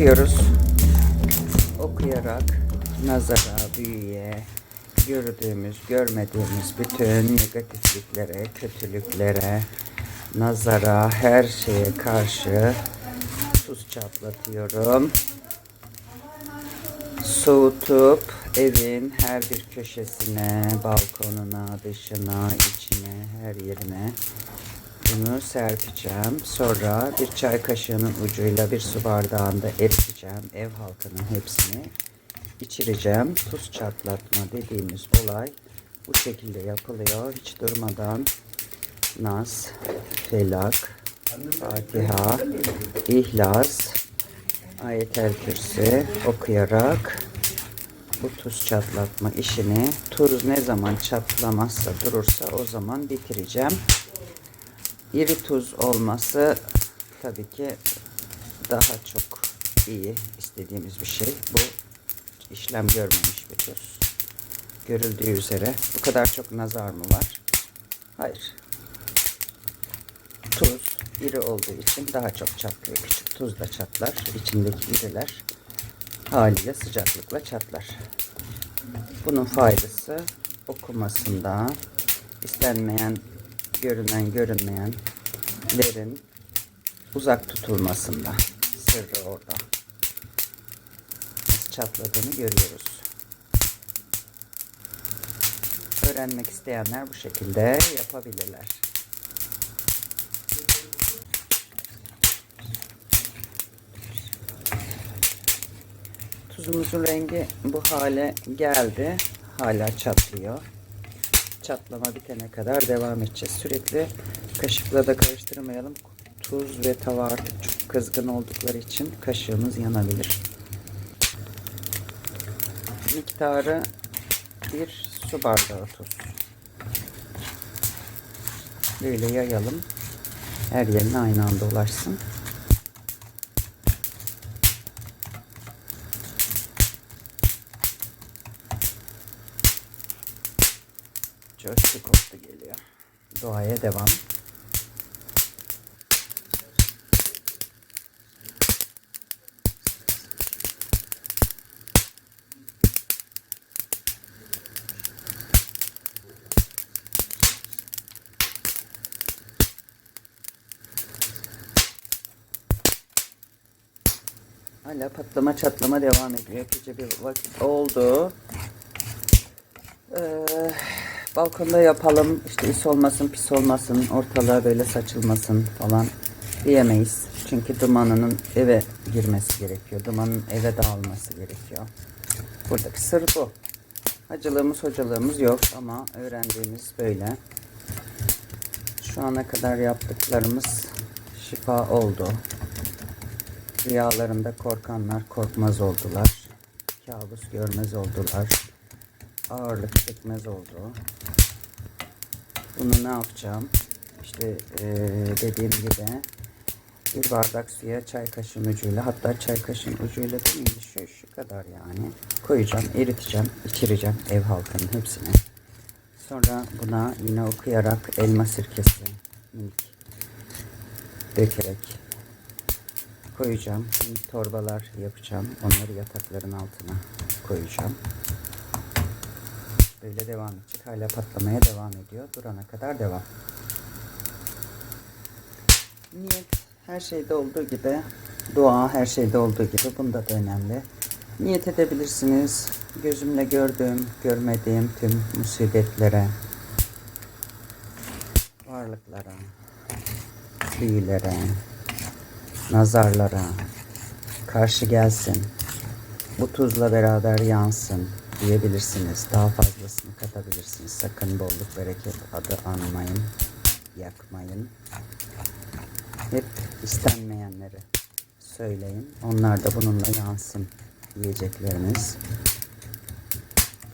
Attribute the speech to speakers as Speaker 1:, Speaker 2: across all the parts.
Speaker 1: okuyoruz. Okuyarak nazara, büyüye, gördüğümüz, görmediğimiz bütün negatifliklere, kötülüklere, nazara, her şeye karşı tuz çatlatıyorum. Soğutup evin her bir köşesine, balkonuna, dışına, içine, her yerine bunu serpeceğim. Sonra bir çay kaşığının ucuyla bir su bardağında eriteceğim. Ev halkının hepsini içireceğim. Tuz çatlatma dediğimiz olay bu şekilde yapılıyor. Hiç durmadan Nas, Felak, Fatiha, İhlas, Ayetel Kürsi okuyarak bu tuz çatlatma işini tuz ne zaman çatlamazsa durursa o zaman bitireceğim. İri tuz olması tabii ki daha çok iyi istediğimiz bir şey. Bu işlem görmemiş bir tuz. Görüldüğü üzere bu kadar çok nazar mı var? Hayır. Tuz iri olduğu için daha çok çatlıyor. Küçük tuz da çatlar. İçindeki iriler haliyle sıcaklıkla çatlar. Bunun faydası okumasında istenmeyen, görünen, görünmeyenlerin uzak tutulmasında. Sırrı orada. Nasıl çatladığını görüyoruz. Öğrenmek isteyenler bu şekilde yapabilirler. Tuzumuzun rengi bu hale geldi. Hala çatlıyor. Çatlama bitene kadar devam edeceğiz. Sürekli kaşıkla da karıştırmayalım. Tuz ve tava artık çok kızgın oldukları için kaşığımız yanabilir. Miktarı bir su bardağı tuz. Böyle yayalım. Her yerine aynı anda ulaşsın. Devam. Hala patlama çatlama devam ediyor. Epeyce bir vakit oldu. Ee, balkonda yapalım işte is olmasın pis olmasın ortalığa böyle saçılmasın falan diyemeyiz. Çünkü dumanının eve girmesi gerekiyor. Dumanın eve dağılması gerekiyor. Buradaki sır bu. Hacılığımız hocalığımız yok ama öğrendiğimiz böyle. Şu ana kadar yaptıklarımız şifa oldu. Rüyalarında korkanlar korkmaz oldular. Kabus görmez oldular ağırlık çekmez oldu. Bunu ne yapacağım? İşte ee, dediğim gibi bir bardak suya çay kaşığın ucuyla hatta çay kaşığın ucuyla değil de şu, şu kadar yani koyacağım, eriteceğim, içireceğim ev halkının hepsine. Sonra buna yine okuyarak elma sirkesi minik dökerek koyacağım. Minik torbalar yapacağım. Onları yatakların altına koyacağım. Böyle devam edecek. Hala patlamaya devam ediyor. Durana kadar devam. Niyet her şeyde olduğu gibi, dua her şeyde olduğu gibi bunda da önemli. Niyet edebilirsiniz. Gözümle gördüğüm, görmediğim tüm musibetlere, varlıklara, büyülere, nazarlara karşı gelsin. Bu tuzla beraber yansın diyebilirsiniz. Daha fazlasını katabilirsiniz. Sakın bolluk bereket adı anmayın. Yakmayın. Hep istenmeyenleri söyleyin. Onlar da bununla yansın diyecekleriniz.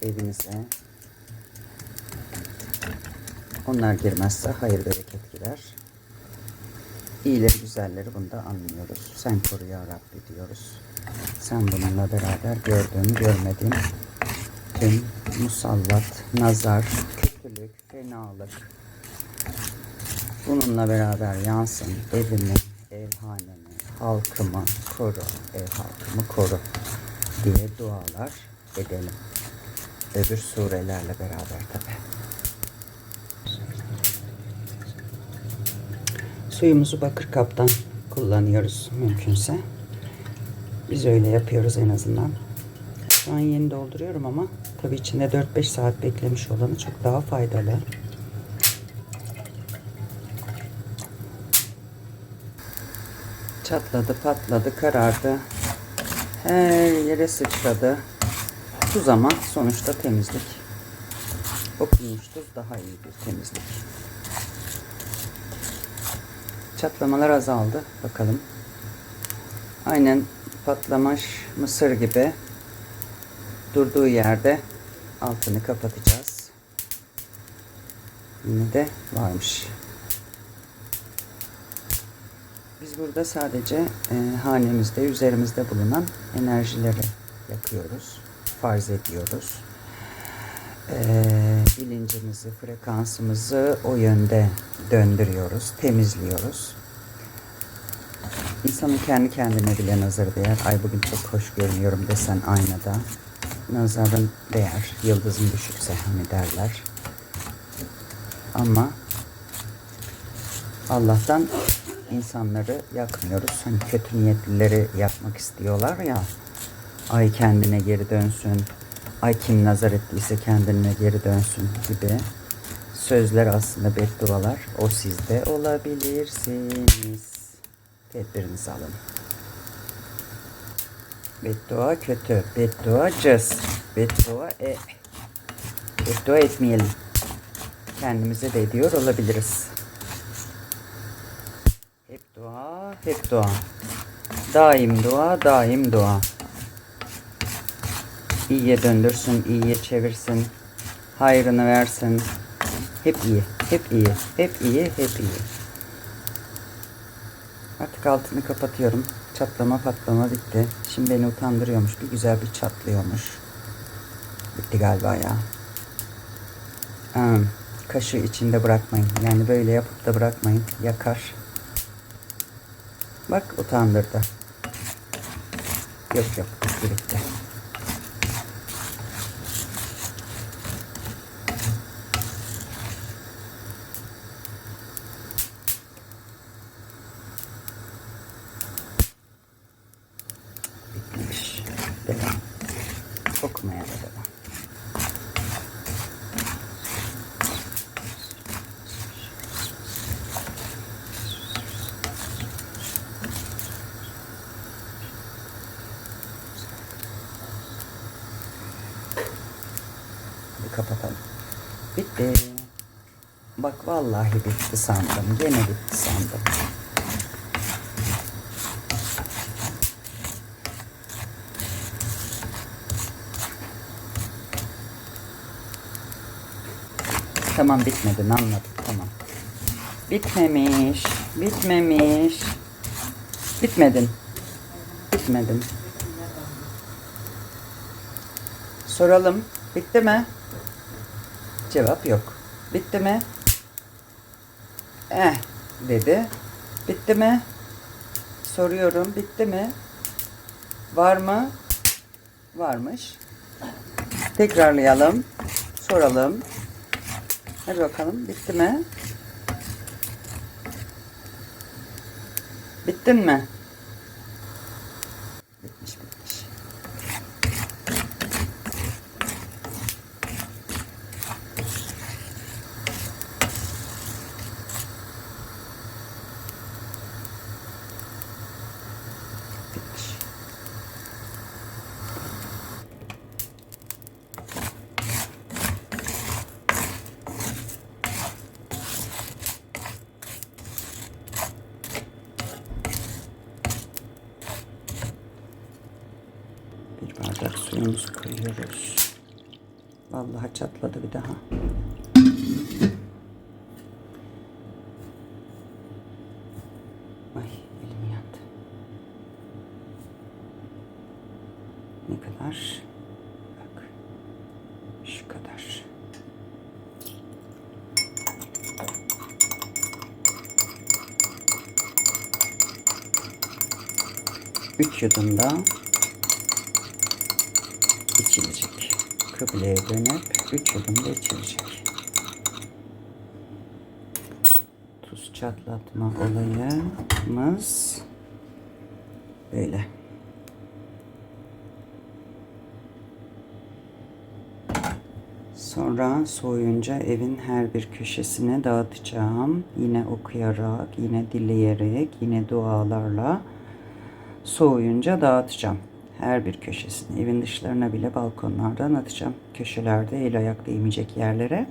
Speaker 1: Evinize onlar girmezse hayır bereket girer. İyileri güzelleri bunda anlıyoruz. Sen koru ya Rabbi diyoruz. Sen bununla beraber gördüğüm, görmediğim tüm musallat, nazar, kötülük, fenalık bununla beraber yansın evimi, evhanemi, halkımı koru, ev halkımı koru diye dualar edelim. Öbür surelerle beraber tabi. Suyumuzu bakır kaptan kullanıyoruz mümkünse. Biz öyle yapıyoruz en azından. Şu an yeni dolduruyorum ama tabii içinde 4-5 saat beklemiş olanı çok daha faydalı. Çatladı, patladı, karardı. Her yere sıçradı. Tuz ama sonuçta temizlik. Okunmuş tuz daha iyi bir temizlik. Çatlamalar azaldı. Bakalım. Aynen patlamış mısır gibi durduğu yerde altını kapatacağız. Yine de varmış. Biz burada sadece e, hanemizde, üzerimizde bulunan enerjileri yakıyoruz, farz ediyoruz. E, bilincimizi, frekansımızı o yönde döndürüyoruz, temizliyoruz. İnsanın kendi kendine bile nazarı değer. Ay bugün çok hoş görünüyorum desen aynada. Nazarın değer. Yıldızın düşükse hani derler. Ama Allah'tan insanları yakmıyoruz. Hani kötü niyetlileri yakmak istiyorlar ya. Ay kendine geri dönsün. Ay kim nazar ettiyse kendine geri dönsün gibi sözler aslında beddualar. O sizde olabilirsiniz. Tedbirinizi alın. Beddua kötü. Beddua cız. Beddua e. Beddua etmeyelim. Kendimize de ediyor olabiliriz. Hep dua, hep dua. Daim dua, daim dua. İyiye döndürsün, iyiye çevirsin. Hayrını versin. Hep iyi, hep iyi, hep iyi, hep iyi. Artık altını kapatıyorum. Çatlama patlama bitti. Şimdi beni utandırıyormuş. Bir güzel bir çatlıyormuş. Bitti galiba ya. Ha, kaşığı içinde bırakmayın. Yani böyle yapıp da bırakmayın. Yakar. Bak utandırdı. Yok yok bitti bitti. Bitmiş. Devam. Okumaya da devam. Bir kapatalım. Bitti. Bak vallahi bitti sandım. Gene bitti sandım. Tamam bitmedin anladım tamam. Bitmemiş. Bitmemiş. Bitmedin. Bitmedin. Soralım. Bitti mi? Cevap yok. Bitti mi? Eh dedi. Bitti mi? Soruyorum. Bitti mi? Var mı? Varmış. Tekrarlayalım. Soralım. Hadi bakalım. Bitti mi? Bittin mi? Bitmiş bitmiş. Bitmiş. Bir bardak suyumuzu koyuyoruz. Vallahi çatladı bir daha. Ay elim yandı. Ne kadar? Bak. Şu kadar. 3 yudum da içilecek. Kıbleye dönüp 3 yudum da içilecek. Tuz çatlatma olayımız böyle. Sonra soğuyunca evin her bir köşesine dağıtacağım. Yine okuyarak, yine dileyerek, yine dualarla soğuyunca dağıtacağım. Her bir köşesine, evin dışlarına bile balkonlardan atacağım. Köşelerde el ayak değmeyecek yerlere.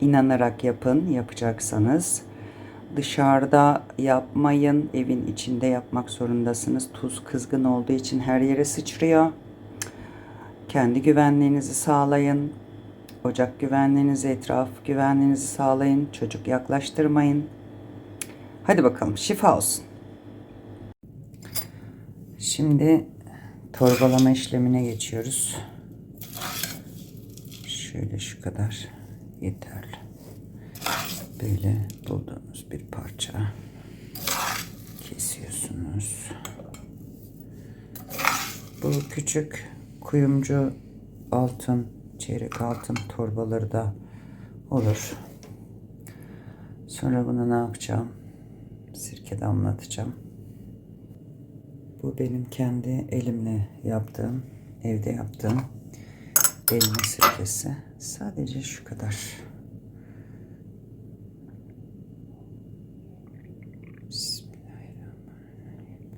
Speaker 1: İnanarak yapın, yapacaksanız. Dışarıda yapmayın, evin içinde yapmak zorundasınız. Tuz kızgın olduğu için her yere sıçrıyor. Kendi güvenliğinizi sağlayın. Ocak güvenliğinizi, etraf güvenliğinizi sağlayın. Çocuk yaklaştırmayın. Hadi bakalım şifa olsun. Şimdi torbalama işlemine geçiyoruz. Şöyle şu kadar yeterli. Böyle bulduğunuz bir parça kesiyorsunuz. Bu küçük kuyumcu altın, çeyrek altın torbaları da olur. Sonra bunu ne yapacağım? Sirke damlatacağım. Bu benim kendi elimle yaptığım, evde yaptığım elma sirkesi. Sadece şu kadar. Bismillahirrahmanirrahim.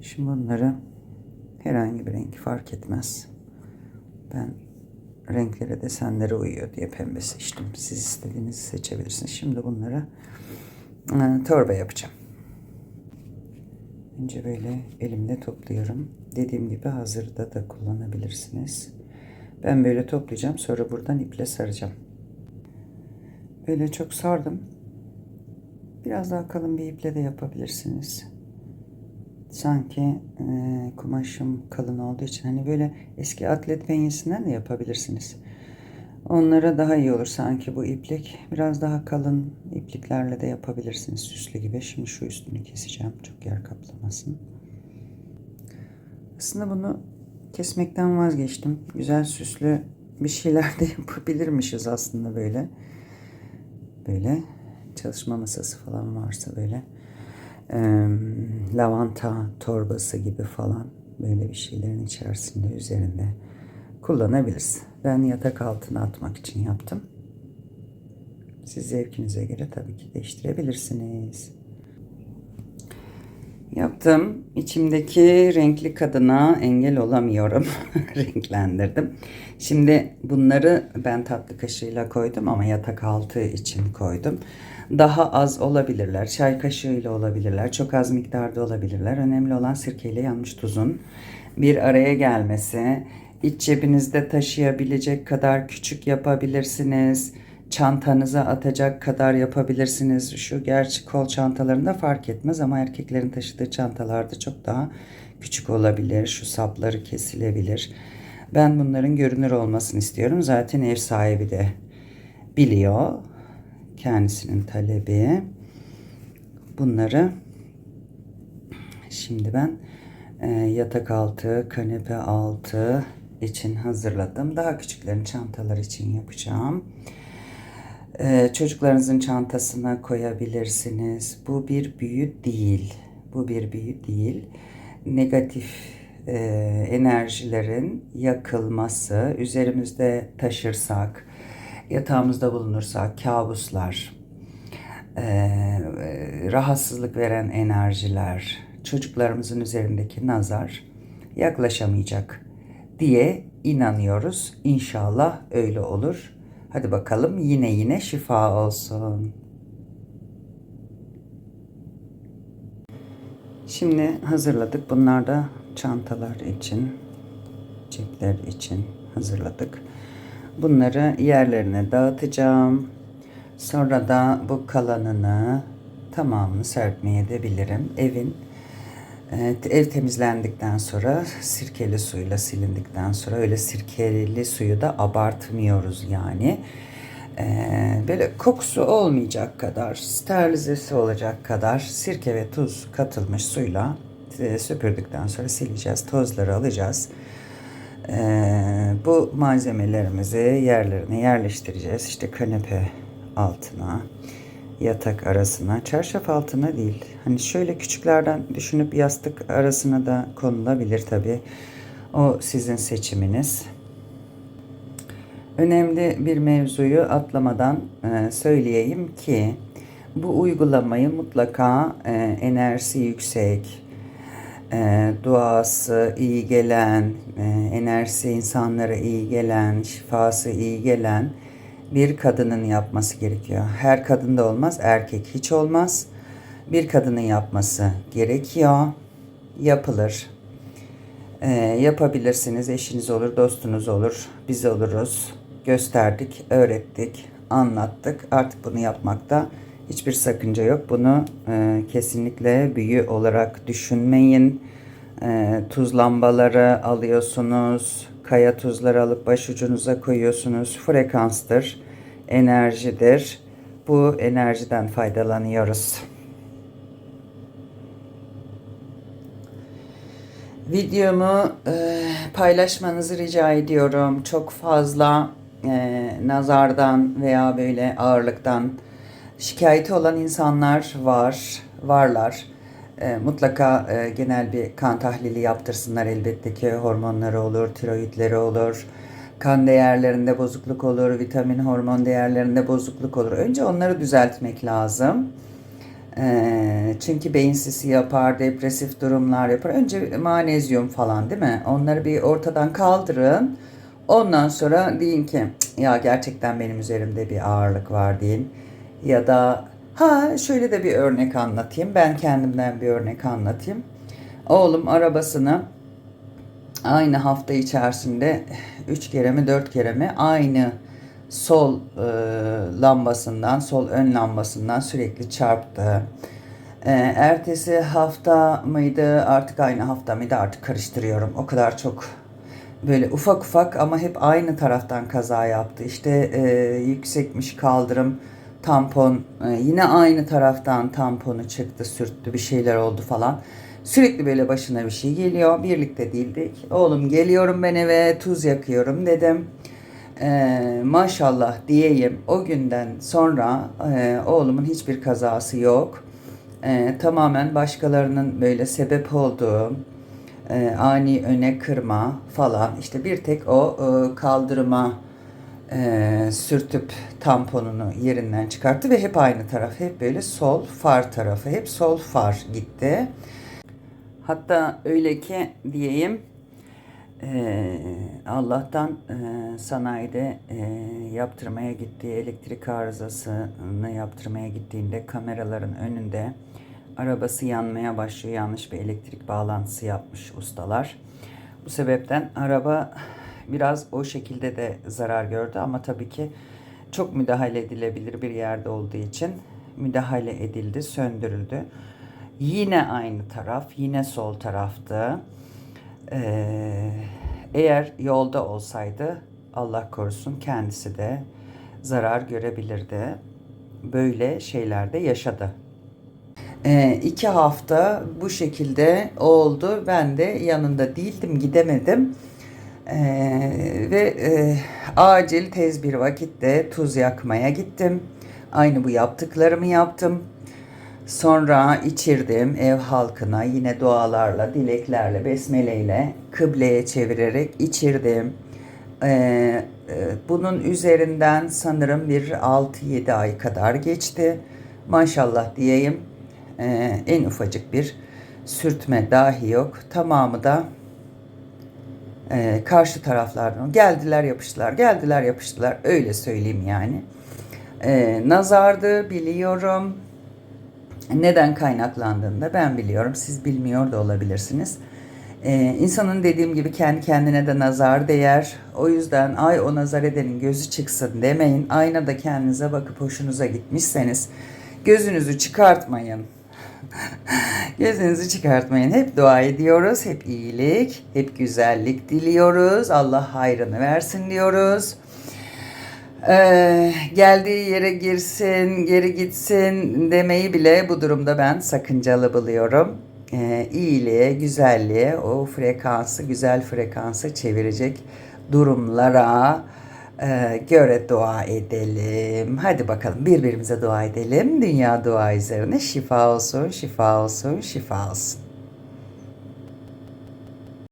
Speaker 1: Şimdi bunları herhangi bir renk fark etmez. Ben renklere desenlere uyuyor diye pembe seçtim. Siz istediğinizi seçebilirsiniz. Şimdi bunları e, torba yapacağım. Önce böyle elimle topluyorum. Dediğim gibi hazırda da kullanabilirsiniz. Ben böyle toplayacağım. Sonra buradan iple saracağım. Böyle çok sardım. Biraz daha kalın bir iple de yapabilirsiniz sanki e, kumaşım kalın olduğu için hani böyle eski atlet penyesinden de yapabilirsiniz. Onlara daha iyi olur sanki bu iplik. Biraz daha kalın ipliklerle de yapabilirsiniz süslü gibi. Şimdi şu üstünü keseceğim çok yer kaplamasın. Aslında bunu kesmekten vazgeçtim. Güzel süslü bir şeyler de yapabilirmişiz aslında böyle. Böyle çalışma masası falan varsa böyle e, lavanta torbası gibi falan böyle bir şeylerin içerisinde üzerinde kullanabiliriz. Ben yatak altına atmak için yaptım. Siz zevkinize göre tabii ki değiştirebilirsiniz. Yaptım. İçimdeki renkli kadına engel olamıyorum. Renklendirdim. Şimdi bunları ben tatlı kaşığıyla koydum ama yatak altı için koydum. Daha az olabilirler. Çay kaşığıyla olabilirler. Çok az miktarda olabilirler. Önemli olan sirkeyle yanmış tuzun bir araya gelmesi. İç cebinizde taşıyabilecek kadar küçük yapabilirsiniz çantanıza atacak kadar yapabilirsiniz. Şu gerçi kol çantalarında fark etmez ama erkeklerin taşıdığı çantalarda çok daha küçük olabilir. Şu sapları kesilebilir. Ben bunların görünür olmasını istiyorum. Zaten ev sahibi de biliyor. Kendisinin talebi. Bunları şimdi ben e, yatak altı, kanepe altı için hazırladım. Daha küçüklerin çantalar için yapacağım. Ee, çocuklarınızın çantasına koyabilirsiniz. Bu bir büyü değil. Bu bir büyü değil. Negatif e, enerjilerin yakılması, üzerimizde taşırsak, yatağımızda bulunursak, kabuslar, e, rahatsızlık veren enerjiler, çocuklarımızın üzerindeki nazar yaklaşamayacak diye inanıyoruz. İnşallah öyle olur. Hadi bakalım yine yine şifa olsun. Şimdi hazırladık. Bunlar da çantalar için. çiçekler için hazırladık. Bunları yerlerine dağıtacağım. Sonra da bu kalanını tamamını serpmeye de bilirim. Evin Ev temizlendikten sonra sirkeli suyla silindikten sonra öyle sirkeli suyu da abartmıyoruz yani. Ee, böyle kokusu olmayacak kadar, sterilizesi olacak kadar sirke ve tuz katılmış suyla e, süpürdükten sonra sileceğiz, tozları alacağız. Ee, bu malzemelerimizi yerlerine yerleştireceğiz. İşte kanepe altına, yatak arasına, çarşaf altına değil. Hani şöyle küçüklerden düşünüp yastık arasına da konulabilir tabii. O sizin seçiminiz. Önemli bir mevzuyu atlamadan e, söyleyeyim ki bu uygulamayı mutlaka e, enerjisi yüksek, e, duası iyi gelen, e, enerjisi insanlara iyi gelen, şifası iyi gelen bir kadının yapması gerekiyor. Her kadında olmaz, erkek hiç olmaz. Bir kadının yapması gerekiyor. Yapılır. Ee, yapabilirsiniz. Eşiniz olur, dostunuz olur, biz oluruz. Gösterdik, öğrettik, anlattık. Artık bunu yapmakta hiçbir sakınca yok. Bunu e, kesinlikle büyü olarak düşünmeyin. E, tuz lambaları alıyorsunuz. Kaya tuzları alıp başucunuza koyuyorsunuz. Frekanstır, enerjidir. Bu enerjiden faydalanıyoruz. Videomu e, paylaşmanızı rica ediyorum. Çok fazla e, nazardan veya böyle ağırlıktan şikayeti olan insanlar var, varlar. E, mutlaka e, genel bir kan tahlili yaptırsınlar elbette ki hormonları olur, tiroidleri olur, kan değerlerinde bozukluk olur, vitamin hormon değerlerinde bozukluk olur. Önce onları düzeltmek lazım. E, çünkü beyin sisi yapar, depresif durumlar yapar. Önce manezyum falan değil mi? Onları bir ortadan kaldırın. Ondan sonra deyin ki ya gerçekten benim üzerimde bir ağırlık var deyin. Ya da ha şöyle de bir örnek anlatayım. Ben kendimden bir örnek anlatayım. Oğlum arabasını aynı hafta içerisinde 3 kere mi 4 kere mi aynı sol e, lambasından, sol ön lambasından sürekli çarptı. E, ertesi hafta mıydı, artık aynı hafta mıydı artık karıştırıyorum. O kadar çok böyle ufak ufak ama hep aynı taraftan kaza yaptı. İşte e, yüksekmiş kaldırım, tampon e, yine aynı taraftan tamponu çıktı, sürttü, bir şeyler oldu falan. Sürekli böyle başına bir şey geliyor. Birlikte değildik. Oğlum geliyorum ben eve tuz yakıyorum dedim. Ee, maşallah diyeyim o günden sonra e, oğlumun hiçbir kazası yok. Ee, tamamen başkalarının böyle sebep olduğu e, ani öne kırma falan işte bir tek o e, kaldırıma e, sürtüp tamponunu yerinden çıkarttı ve hep aynı taraf hep böyle sol far tarafı hep sol far gitti. Hatta öyle ki diyeyim ee, Allah'tan e, sanayide e, yaptırmaya gittiği elektrik arızasını yaptırmaya gittiğinde kameraların önünde arabası yanmaya başlıyor. Yanlış bir elektrik bağlantısı yapmış ustalar. Bu sebepten araba biraz o şekilde de zarar gördü ama tabii ki çok müdahale edilebilir bir yerde olduğu için müdahale edildi, söndürüldü. Yine aynı taraf, yine sol taraftı. Ee, eğer yolda olsaydı Allah korusun kendisi de zarar görebilirdi. Böyle şeylerde yaşadı. Ee, iki hafta bu şekilde oldu. Ben de yanında değildim, gidemedim. Ee, ve e, acil tez bir vakitte tuz yakmaya gittim. Aynı bu yaptıklarımı yaptım. Sonra içirdim ev halkına yine dualarla, dileklerle, besmeleyle kıbleye çevirerek içirdim. Ee, e, bunun üzerinden sanırım bir 6-7 ay kadar geçti. Maşallah diyeyim ee, en ufacık bir sürtme dahi yok. Tamamı da e, karşı taraflardan geldiler yapıştılar, geldiler yapıştılar öyle söyleyeyim yani. Ee, nazardı biliyorum neden kaynaklandığını da ben biliyorum. Siz bilmiyor da olabilirsiniz. Ee, insanın dediğim gibi kendi kendine de nazar değer. O yüzden ay o nazar edenin gözü çıksın demeyin. Aynada kendinize bakıp hoşunuza gitmişseniz gözünüzü çıkartmayın. Gözünüzü çıkartmayın. Hep dua ediyoruz. Hep iyilik, hep güzellik diliyoruz. Allah hayrını versin diyoruz. Ee, geldiği yere girsin, geri gitsin demeyi bile bu durumda ben sakıncalı buluyorum. Ee, iyiliğe, güzelliğe, o frekansı, güzel frekansı çevirecek durumlara göre dua edelim. Hadi bakalım birbirimize dua edelim. Dünya dua üzerine şifa olsun, şifa olsun, şifa olsun.